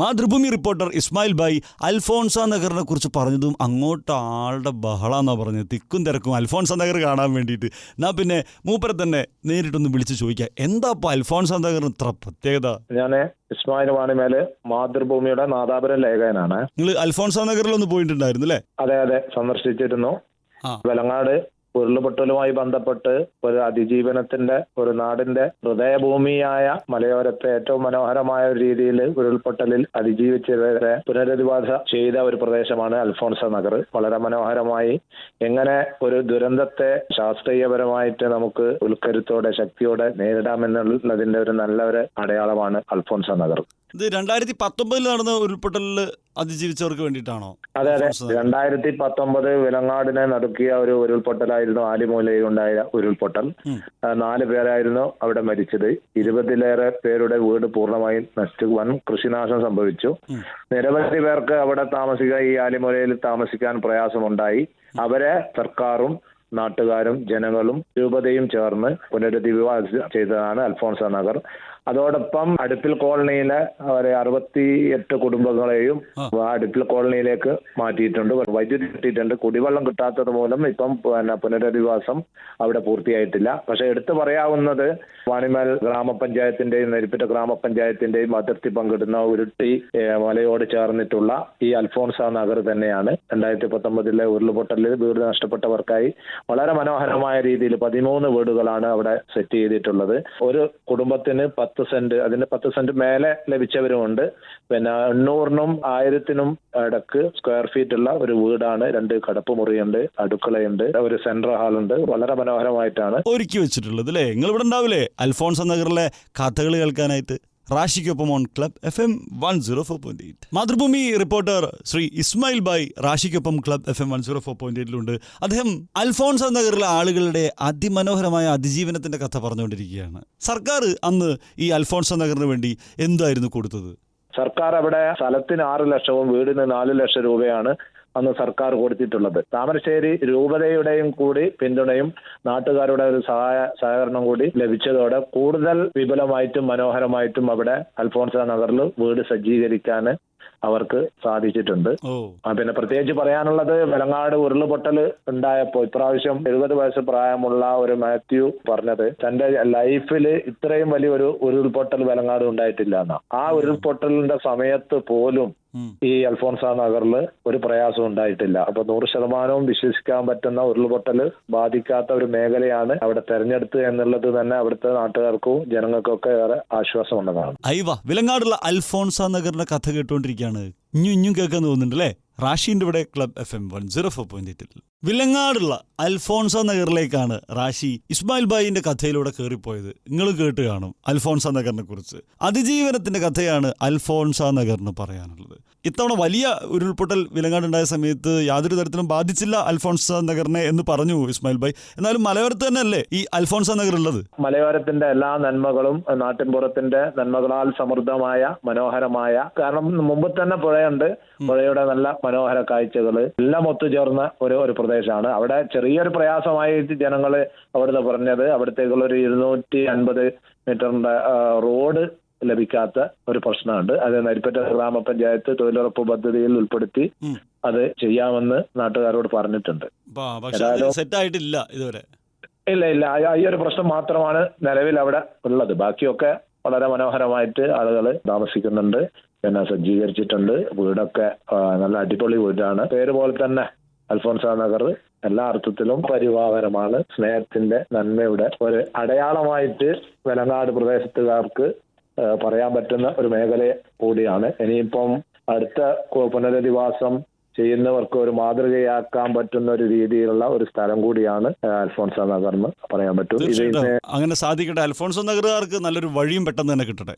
Mathrubhumi reporter Ismail bhai Alphonsa നഗറിനെ കുറിച്ച് പറഞ്ഞതും അങ്ങോട്ട് ആളുടെ ബഹളാന്നാ പറഞ്ഞത്. തിക്കും തിരക്കും. അൽഫോൺസ നഗർ കാണാൻ വേണ്ടിയിട്ട്. എന്നാ പിന്നെ മൂപ്പരെ തന്നെ നേരിട്ടൊന്ന് വിളിച്ച് ചോദിക്കാം. എന്താ ഇപ്പൊ അൽഫോൺസ നഗറിന് ഇത്ര പ്രത്യേകത? ഞാൻ ഇസ്മായിൽ വാണിമേൽ മാതൃഭൂമിയുടെ നാദാപുരം ലേഖകനാണ്. നിങ്ങൾ അൽഫോൺസ നഗറിൽ ഒന്ന് പോയിട്ടുണ്ടായിരുന്നു അല്ലേ അതെ അതെ. സന്ദർശിച്ചിരുന്നു. വെലങ്ങാട് ഉരുളുപൊട്ടലുമായി ബന്ധപ്പെട്ട് ഒരു അതിജീവനത്തിന്റെ ഒരു നാടിന്റെ ഹൃദയഭൂമിയായ മലയോരത്തെ ഏറ്റവും മനോഹരമായ ഒരു രീതിയിൽ ഉരുൾപൊട്ടലിൽ അതിജീവിച്ചവരെ പുനരധിവാസ ചെയ്ത ഒരു പ്രദേശമാണ് അൽഫോൺസ നഗർ. വളരെ മനോഹരമായി എങ്ങനെ ഒരു ദുരന്തത്തെ ശാസ്ത്രീയപരമായിട്ട് നമുക്ക് ഉൾക്കരുത്തോടെ ശക്തിയോടെ നേരിടാമെന്നുള്ളതിന്റെ ഒരു നല്ല ഒരു അടയാളമാണ് അൽഫോൺസ നഗർ. ഇത് രണ്ടായിരത്തി പത്തൊമ്പതിൽ നടന്ന ഉരുൾപൊട്ടലിൽ അതിജീവിച്ചവർക്ക് വേണ്ടിയിട്ടാണോ അതെ അതെ. രണ്ടായിരത്തി പത്തൊമ്പത് വിലങ്ങാടിനെ നടുക്കിയ ഒരു ഉരുൾപൊട്ടലായിരുന്നു ആലിമൂലയിൽ ഉണ്ടായ ഉരുൾപൊട്ടൽ നാല് പേരായിരുന്നു അവിടെ മരിച്ചത്. ഇരുപതിലേറെ പേരുടെ വീട് പൂർണമായും നശിച്ചു. വൻ കൃഷിനാശം സംഭവിച്ചു. നിരവധി പേർക്ക് അവിടെ താമസിക്കാൻ ഈ ആലിമൂലയിൽ താമസിക്കാൻ പ്രയാസമുണ്ടായി. അവരെ സർക്കാരും നാട്ടുകാരും ജനങ്ങളും രൂപതയും ചേർന്ന് പുനരധിവാസം ചെയ്തതാണ് അൽഫോൺസ നഗർ. അതോടൊപ്പം അടുപ്പിൽ കോളനിയിലെ ഒരു അറുപത്തി എട്ട് കുടുംബങ്ങളെയും. അടുപ്പിൽ കോളനിയിലേക്ക് മാറ്റിയിട്ടുണ്ട്. വൈദ്യുതി കിട്ടിയിട്ടുണ്ട്. കുടിവെള്ളം കിട്ടാത്തത് മൂലം ഇപ്പം പിന്നെ പുനരധിവാസം അവിടെ പൂർത്തിയായിട്ടില്ല. പക്ഷെ എടുത്തു പറയാവുന്നത് വാണിമേൽ ഗ്രാമപഞ്ചായത്തിന്റെയും നെരിപ്പിറ്റ ഗ്രാമപഞ്ചായത്തിന്റെയും അതിർത്തി പങ്കിടുന്ന ഉരുട്ടി മലയോട് ചേർന്നിട്ടുള്ള ഈ അൽഫോൺസ നഗർ തന്നെയാണ്. രണ്ടായിരത്തി പത്തൊമ്പതിലെ ഉരുൾപൊട്ടലിൽ വീട് നഷ്ടപ്പെട്ടവർക്കായി വളരെ മനോഹരമായ രീതിയിൽ പതിമൂന്ന് വീടുകളാണ് അവിടെ സെറ്റ് ചെയ്തിട്ടുള്ളത്. ഒരു കുടുംബത്തിന് പത്ത് സെന്റ് അതിന് പത്ത് സെന്റ് മേലെ ലഭിച്ചവരുമുണ്ട്. പിന്നെ എണ്ണൂറിനും ആയിരത്തിനും ഇടയ്ക്ക് സ്ക്വയർ ഫീറ്റ് ഉള്ള ഒരു വീടാണ്. രണ്ട് കടപ്പ് മുറിയുണ്ട് അടുക്കളയുണ്ട് ഒരു സെൻട്രൽ ഉണ്ട്. വളരെ മനോഹരമായിട്ടാണ്. ഒരുക്കി വെച്ചിട്ടുള്ളത് അല്ലേ നിങ്ങൾ ഇവിടെ ഉണ്ടാവില്ലേ? അൽഫോൺസ് നഗറിലെ കഥകൾ കേൾക്കാനായിട്ട്? റാഷിക്കൊപ്പം on club F M one zero four point eight Mathrubhumi reporter Sri Ismail Bhai റാഷിക്കൊപ്പം club F M one zero four point എയ്റ്റിലുണ്ട് അദ്ദേഹം അൽഫോൺസ നഗറിലെ ആളുകളുടെ അതിമനോഹരമായ അതിജീവനത്തിന്റെ കഥ പറഞ്ഞുകൊണ്ടിരിക്കുകയാണ്. സർക്കാർ അന്ന് ഈ അൽഫോൺസ നഗറിന് വേണ്ടി എന്തായിരുന്നു കൊടുത്തത്? സർക്കാർ അവിടെ സ്ഥലത്തിന് ആറ് ലക്ഷവും വീടിന് നാല് ലക്ഷം രൂപയാണ് അന്ന് സർക്കാർ കൊടുത്തിട്ടുള്ളത്. താമരശ്ശേരി രൂപതയുടെയും കൂടി പിന്തുണയും നാട്ടുകാരുടെ ഒരു സഹായ സഹകരണം കൂടി ലഭിച്ചതോടെ കൂടുതൽ വിപുലമായിട്ടും മനോഹരമായിട്ടും അവിടെ അൽഫോൺസ നഗറിൽ വീട് സജ്ജീകരിക്കാൻ അവർക്ക് സാധിച്ചിട്ടുണ്ട്. പിന്നെ പ്രത്യേകിച്ച് പറയാനുള്ളത് വെലങ്ങാട് ഉരുളുപൊട്ടൽ ഉണ്ടായപ്പോൾ ഇപ്രാവശ്യം എഴുപത് വയസ്സ് പ്രായമുള്ള ഒരു മാത്യു പറഞ്ഞത് തന്റെ ലൈഫിൽ ഇത്രയും വലിയൊരു ഉരുൾപൊട്ടൽ വെലങ്ങാട് ഉണ്ടായിട്ടില്ല എന്നാ ആ ഉരുൾപൊട്ടലിന്റെ സമയത്ത് പോലും. ഈ അൽഫോൺസ നഗറിൽ ഒരു പ്രയാസം ഉണ്ടായിട്ടില്ല. അപ്പൊ നൂറ് ശതമാനവും വിശ്വസിക്കാൻ പറ്റുന്ന ഉരുൾപൊട്ടൽ ബാധിക്കാത്ത ഒരു മേഖലയാണ് അവിടെ തെരഞ്ഞെടുത്ത് എന്നുള്ളത് തന്നെ അവിടുത്തെ നാട്ടുകാർക്കും ജനങ്ങൾക്കൊക്കെ ഏറെ ആശ്വാസമുള്ളതാണ്. അയവ വിലങ്ങാടുള്ള അൽഫോൺസ നഗറിന്റെ കഥ കേട്ടുകൊണ്ടിരിക്കുകയാണ് ഇഞ്ഞും ഇഞ്ഞും കേൾക്കാൻ തോന്നുന്നുണ്ട് അല്ലേ റാഷിന്റെ ഇവിടെ club F M one zero four point എയ്റ്റിൽ. വിലങ്ങാടുള്ള അൽഫോൺസ നഗറിലേക്കാണ് റാഷി ഇസ്മായിൽ ബായിന്റെ കഥയിലൂടെ കയറിപ്പോയത് നിങ്ങൾ കേട്ട് കാണും അൽഫോൺസ നഗറിനെ കുറിച്ച്. അതിജീവനത്തിന്റെ കഥയാണ് അൽഫോൺസ നഗറിന് പറയാനുള്ളത്. ഇത്തവണ വലിയ ഉരുൾപൊട്ടൽ വിലങ്ങാടുണ്ടായ സമയത്ത് യാതൊരു തരത്തിലും ബാധിച്ചില്ല അൽഫോൺസ നഗറിനെ എന്ന് പറഞ്ഞു ഇസ്മായിൽ ബായ്. എന്നാലും മലയോരത്ത് തന്നെയല്ലേ ഈ അൽഫോൺസ നഗർ ഉള്ളത് മലയോരത്തിന്റെ എല്ലാ നന്മകളും നാട്ടിൻപുറത്തിന്റെ നന്മകളാൽ സമൃദ്ധമായ മനോഹരമായ കാരണം മുമ്പ് തന്നെ പുഴയുണ്ട്. പുഴയുടെ നല്ല മനോഹര കാഴ്ചകൾ എല്ലാം ഒത്തുചേർന്ന ഒരു ഒരു പ്രദേശമാണ്. അവിടെ ചെറിയൊരു പ്രയാസമായിട്ട് ജനങ്ങൾ അവിടുന്ന് പറഞ്ഞത് അവിടത്തേക്കുള്ള ഒരു ഇരുന്നൂറ്റി അൻപത് മീറ്ററിന്റെ റോഡ് ലഭിക്കാത്ത ഒരു പ്രശ്നമുണ്ട്. അത് നരിപ്പറ്റ ഗ്രാമപഞ്ചായത്ത് തൊഴിലുറപ്പ് പദ്ധതിയിൽ ഉൾപ്പെടുത്തി അത് ചെയ്യാമെന്ന് നാട്ടുകാരോട് പറഞ്ഞിട്ടുണ്ട്. സെറ്റ് ആയിട്ടില്ല ഇതുവരെ. ഇല്ല ഇല്ല. ഈ ഒരു പ്രശ്നം മാത്രമാണ് നിലവിൽ അവിടെ ഉള്ളത്. ബാക്കിയൊക്കെ വളരെ മനോഹരമായിട്ട് ആളുകൾ താമസിക്കുന്നുണ്ട്. പിന്നെ സജ്ജീകരിച്ചിട്ടുണ്ട്. വീടൊക്കെ നല്ല അടിപൊളി വീടാണ്. പേര് പോലെ തന്നെ അൽഫോൻസ നഗർ. എല്ലാ അർത്ഥത്തിലും പരിഭാവനമാണ് സ്നേഹത്തിന്റെ നന്മയുടെ ഒരു അടയാളമായിട്ട് വെലങ്ങാട് പ്രദേശത്തുകാർക്ക് പറയാൻ പറ്റുന്ന ഒരു മേഖല കൂടിയാണ്. ഇനിയിപ്പം അടുത്ത പുനരധിവാസം ചെയ്യുന്നവർക്ക് ഒരു മാതൃകയാക്കാൻ പറ്റുന്ന ഒരു രീതിയിലുള്ള ഒരു സ്ഥലം കൂടിയാണ് അൽഫോൺസ് നഗർ എന്ന് പറയാൻ പറ്റും. ഇത് അങ്ങനെ സാധിക്കട്ടെ. അൽഫോൺസോ നഗറുകാർക്ക് നല്ലൊരു വഴിയും പെട്ടെന്ന് തന്നെ കിട്ടട്ടെ.